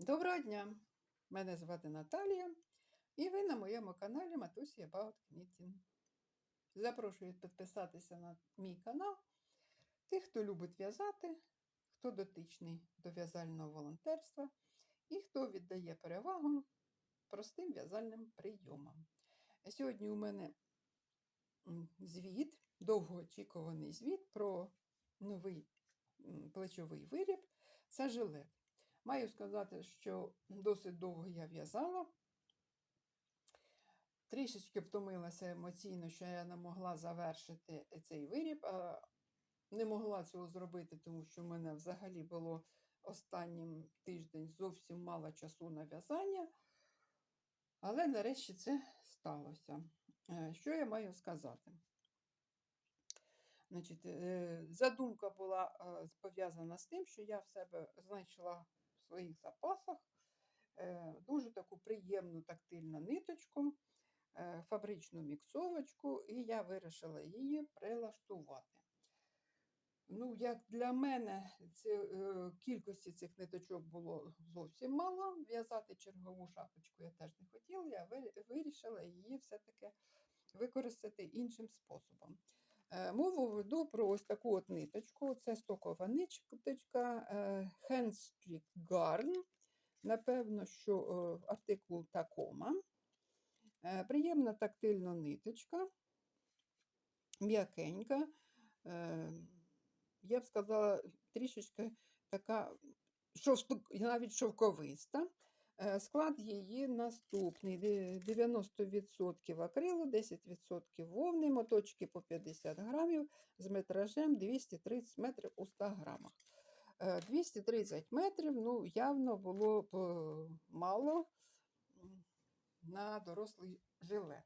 Доброго дня! Мене звати Наталія, і ви на моєму каналі Матусі About Knitting. Запрошую підписатися на мій канал тих, хто любить в'язати, хто дотичний до в'язального волонтерства і хто віддає перевагу простим в'язальним прийомам. Сьогодні у мене звіт, довгоочікуваний звіт про новий плечовий виріб це жилет. Маю сказати, що досить довго я в'язала. Трішечки втомилася емоційно, що я не могла завершити цей виріб. Не могла цього зробити, тому що в мене взагалі було останнім тиждень зовсім мало часу на в'язання. Але нарешті це сталося. Е, Що я маю сказати? Значить, е, задумка була е, пов'язана з тим, що я в себе знайшла своїх запасах е, дуже таку приємну тактильну ниточку, е, фабричну міксовочку, і я вирішила її прилаштувати. Ну, як для мене, ці, е, кількості цих ниточок було зовсім мало. В'язати чергову шапочку я теж не хотіла, я вирішила її все-таки використати іншим способом. Е, Мову веду про ось таку от ниточку. Це стокова ниточка е, Handstreak Garn. Напевно, що е, артикул. Е, Приємна тактильна ниточка, м'якенька. Е, Я б сказала, трішечки така навіть шовковиста. Е, Склад її наступний: 90% акрилу, 10% вовни, моточки по 50 грамів з метражем 230 метрів у 100 грамах. Е, 230 метрів ну, явно було б е, мало на дорослий жилет.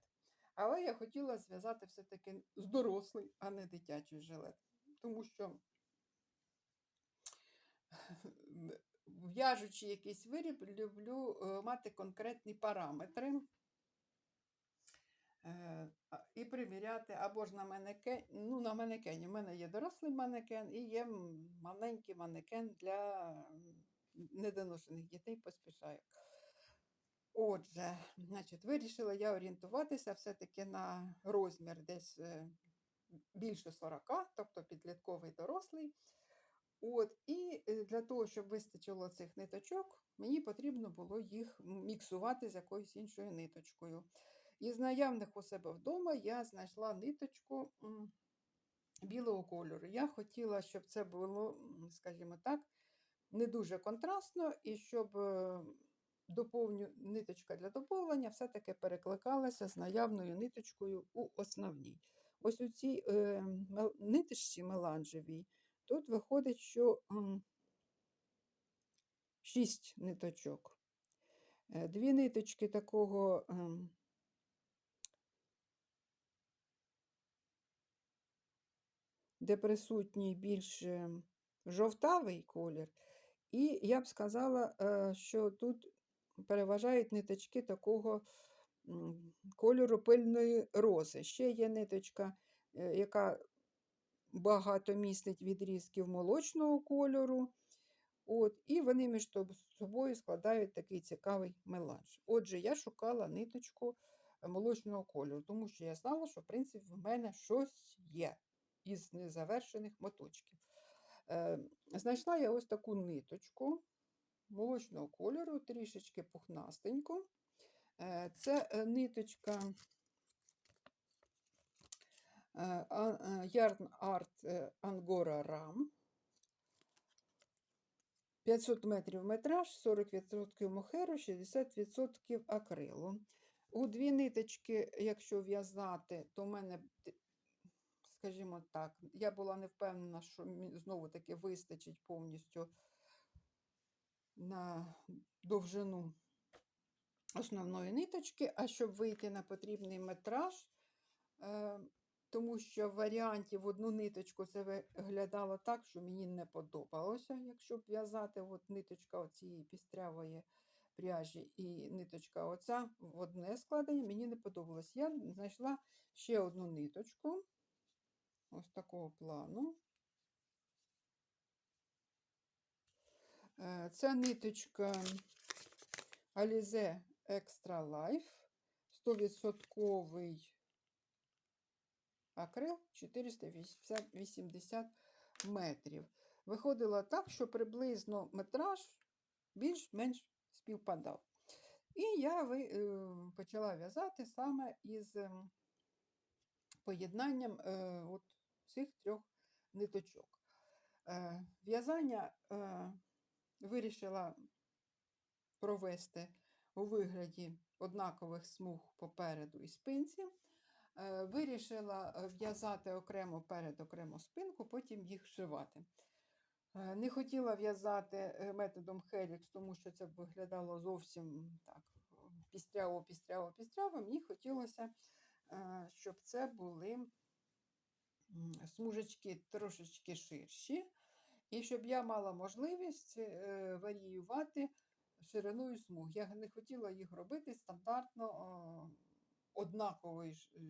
Але я хотіла зв'язати все-таки з дорослий, а не дитячий жилет. Тому що в'яжучи якийсь виріб, люблю е, мати конкретні параметри е, і приміряти або ж на манекен, ну, на манекені. У мене є дорослий манекен і є маленький манекен для недоношених дітей, поспішаю. Отже, значить, вирішила я орієнтуватися все-таки на розмір десь е, більше 40, тобто підлітковий дорослий. От, і е, для того, щоб вистачило цих ниточок, мені потрібно було їх міксувати з якоюсь іншою ниточкою. Із наявних у себе вдома я знайшла ниточку білого кольору. Я хотіла, щоб це було, скажімо так, не дуже контрастно, і щоб е, доповню, ниточка для доповнення все-таки перекликалася з наявною ниточкою у основній. Ось у цій е, ниточці меланжевій тут виходить, що шість ниточок. Е, Дві ниточки такого де присутній більш жовтавий колір. І я б сказала, е, що тут переважають ниточки такого кольору пильної рози. Ще є ниточка, е, яка багато містить відрізків молочного кольору. От, і вони між собою складають такий цікавий меланж. Отже, я шукала ниточку е, молочного кольору, тому що я знала, що в принципі в мене щось є із незавершених моточків. Е, знайшла я ось таку ниточку молочного кольору, трішечки пухнастеньку. Е, це е, ниточка Е, Angora Ram. 500 метрів метраж, 40% мохеру, 60% акрилу. У дві ниточки, якщо в'язати, то в мене, скажімо так, я була не впевнена, що знову таки вистачить повністю на довжину основної ниточки, а щоб вийти на потрібний метраж, е, тому що в варіанті в одну ниточку це виглядало так, що мені не подобалося, якщо в'язати от ниточка цієї пістрявої пряжі і ниточка оця в одне складення, мені не подобалось. Я знайшла ще одну ниточку, ось такого плану. Е, Ця ниточка Alize Extra Life 100% акрил 480 метрів. Виходило так, що приблизно метраж більш-менш співпадав. І я е, почала в'язати саме із ем, поєднанням е, от цих трьох ниточок. Е, В'язання вирішила провести у вигляді однакових смуг попереду і спинці. Е, Вирішила е, в'язати окремо перед, окремо спинку, потім їх вшивати. Е, Не хотіла в'язати методом Helix, тому що це виглядало зовсім так пістряво, пістряво, пістряво. Мені хотілося, щоб це були смужечки трошечки ширші, і щоб я мала можливість варіювати шириною смуг. Я не хотіла їх робити стандартно однакової е,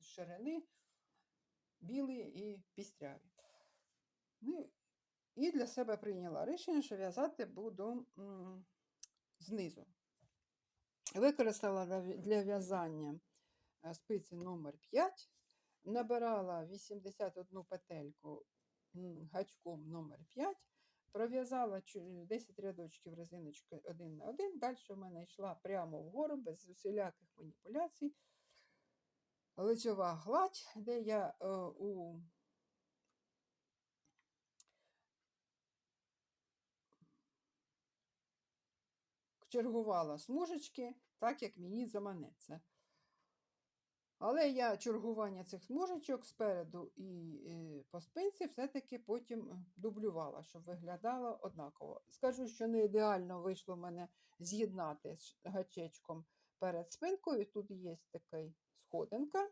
ширини, білі і пістряві. Ну, і для себе прийняла рішення, що в'язати буду знизу. Використала для в'язання е, спиці номер 5, набирала 81 петельку гачком номер 5, пров'язала 10 рядочків резиночки один на один. Далі в мене йшла прямо вгору, без усіляких маніпуляцій. Лицьова гладь, де я е, у чергувала смужечки, так як мені заманеться. Але я чергування цих смужечок спереду і е, по спинці все-таки потім е, дублювала, щоб виглядало однаково. Скажу, що не ідеально вийшло в мене з'єднати з гачечком перед спинкою. Тут є така сходинка.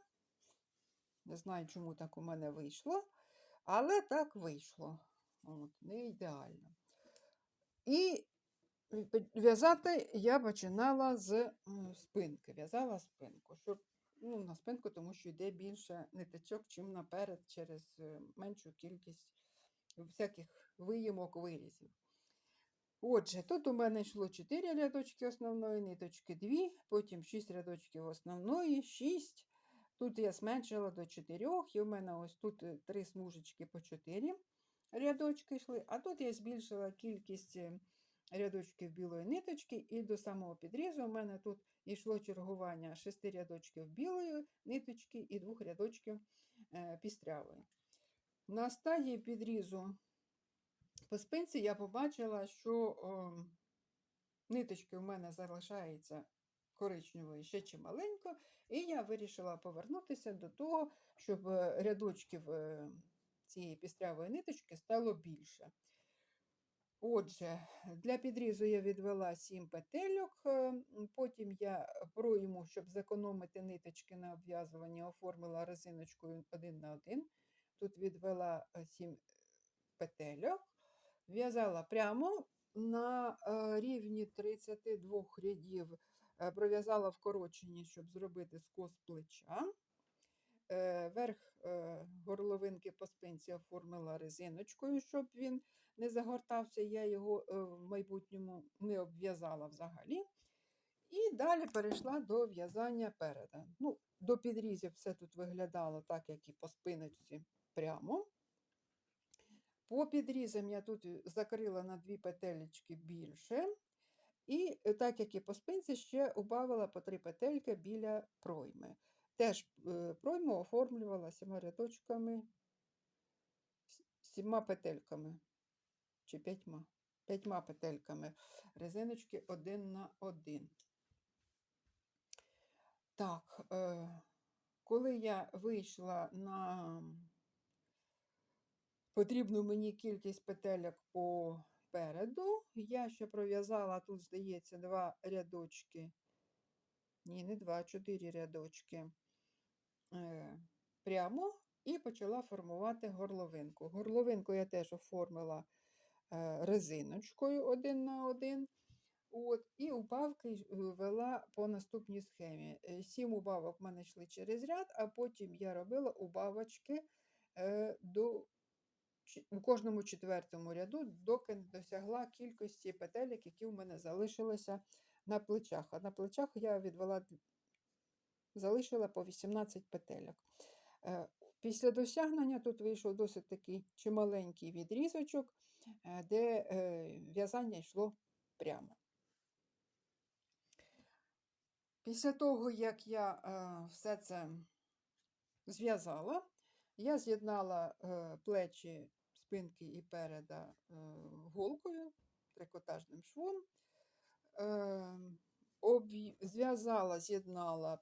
Не знаю, чому так у мене вийшло, але так вийшло. От, не ідеально. І в'язати я починала з спинки. В'язала спинку, щоб ну, на спинку, тому що йде більше ниточок, чим наперед, через е, меншу кількість всяких виїмок, вирізів. Отже, тут у мене йшло 4 рядочки основної ниточки, 2, потім 6 рядочків основної, 6. Тут я зменшила до 4, і у мене ось тут 3 смужечки по 4 рядочки йшли, а тут я збільшила кількість е, рядочків білої ниточки, і до самого підрізу у мене тут йшло чергування 6 рядочків білої ниточки і 2 рядочків е, пістрявої. На стадії підрізу по спинці я побачила, що о, ниточки в мене залишаються коричневої ще чималенько, і я вирішила повернутися до того, щоб е, рядочків е, цієї пістрявої ниточки стало більше. Отже, для підрізу я відвела 7 петельок, е, потім я пройму, щоб зекономити ниточки на обв'язуванні, оформила резиночкою один на один. Тут відвела 7 петельок, в'язала прямо на е, рівні 32 рядів, е, пров'язала вкорочені, щоб зробити скос плеча. Е, Верх е, горловинки по спинці оформила резиночкою, щоб він не загортався. Я його е, в майбутньому не обв'язала взагалі. І далі перейшла до в'язання переда. Ну, до підрізів все тут виглядало так, як і по спиночці прямо. По підрізам я тут закрила на дві петелечки більше. І так як і по спинці, ще убавила по три петельки біля пройми. Теж е, пройму оформлювала сіма рядочками, сіма петельками чи п'ятьма. П'ятьма петельками резиночки один на один. Так, е, коли я вийшла на потрібну мені кількість петельок попереду, я ще пров'язала тут, здається, два рядочки. Ні, не два, а чотири рядочки прямо і почала формувати горловинку. Горловинку я теж оформила е, резиночкою один на один. От, і убавки е, вела по наступній схемі. Е, Сім убавок в мене йшли через ряд, а потім я робила убавочки е, до, у кожному четвертому ряду, доки не досягла кількості петелек, які в мене залишилися на плечах. А на плечах я відвела, залишила по 18 петельок. Е, Після досягнення тут вийшов досить такий чималенький відрізочок, е, де е, в'язання йшло прямо. Після того, як я все це зв'язала, я з'єднала плечі, спинки і переда голкою, трикотажним швом, зв'язала, з'єднала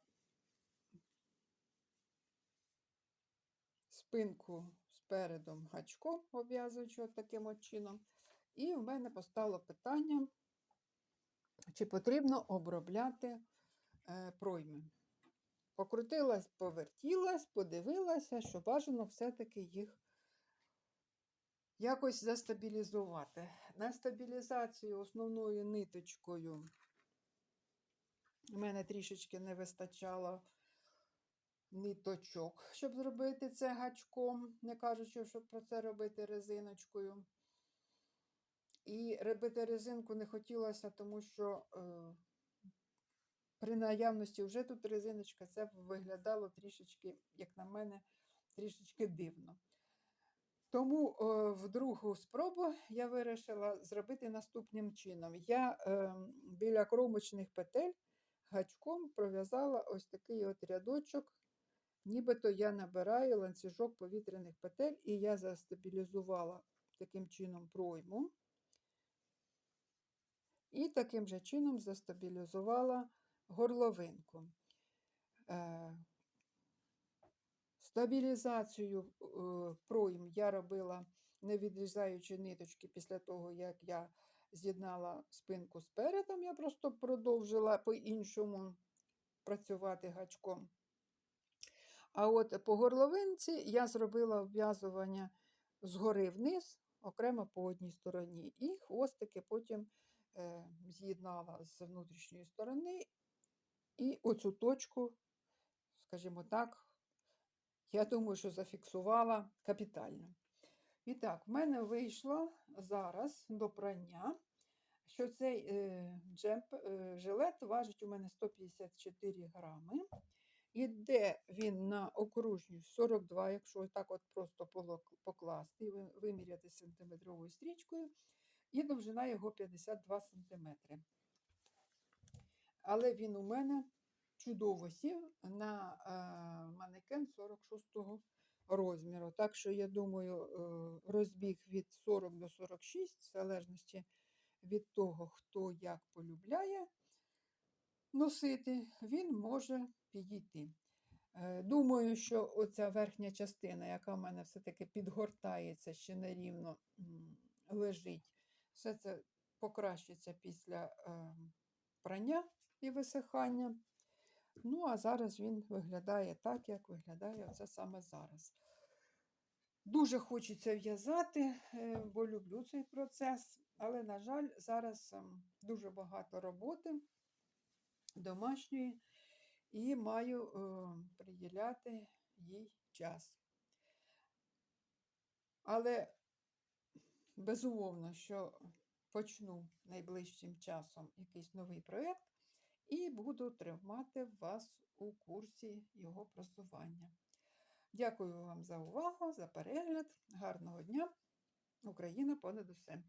спинку з передом гачком, обв'язуючи таким от чином. І в мене постало питання, чи потрібно обробляти е, пройми. Покрутилась, повертілась, подивилася, що бажано все-таки їх якось застабілізувати. На стабілізацію основною ниточкою в мене трішечки не вистачало ниточок, щоб зробити це гачком, не кажучи, щоб про це робити резиночкою. І робити резинку не хотілося, тому що е, при наявності вже тут резиночка, це виглядало трішечки, як на мене, трішечки дивно. Тому е, в другу спробу я вирішила зробити наступним чином. Я е, біля кромочних петель гачком пров'язала ось такий от рядочок, нібито я набираю ланцюжок повітряних петель, і я застабілізувала таким чином пройму. І таким же чином застабілізувала горловинку. Е, Стабілізацію е, пройм я робила, не відрізаючи ниточки після того, як я з'єднала спинку з передом, я просто продовжила по-іншому працювати гачком. А от по горловинці я зробила обв'язування згори вниз, окремо по одній стороні, і хвостики потім е, з'єднала з внутрішньої сторони, і оцю точку, скажімо так, я думаю, що зафіксувала капітально. І так, в мене вийшло зараз до прання, що цей е, джемп, е, жилет важить у мене 154 грами. Іде він на окружню 42, якщо так от просто покласти, і виміряти сантиметровою стрічкою, і довжина його 52 см. Але він у мене чудово сів на е, манекен 46-го розміру. Так що, я думаю, е, розбіг від 40 до 46, в залежності від того, хто як полюбляє носити, він може підійти. Е, Думаю, що оця верхня частина, яка в мене все-таки підгортається, ще нерівно лежить, все це покращиться після е, прання і висихання. Ну, а зараз він виглядає так, як виглядає оце саме зараз. Дуже хочеться в'язати, е, бо люблю цей процес, але, на жаль, зараз ем, дуже багато роботи домашньої і маю е, приділяти їй час. Але безумовно, що почну найближчим часом якийсь новий проєкт і буду тримати вас у курсі його просування. Дякую вам за увагу, за перегляд. Гарного дня! Україна понад усе!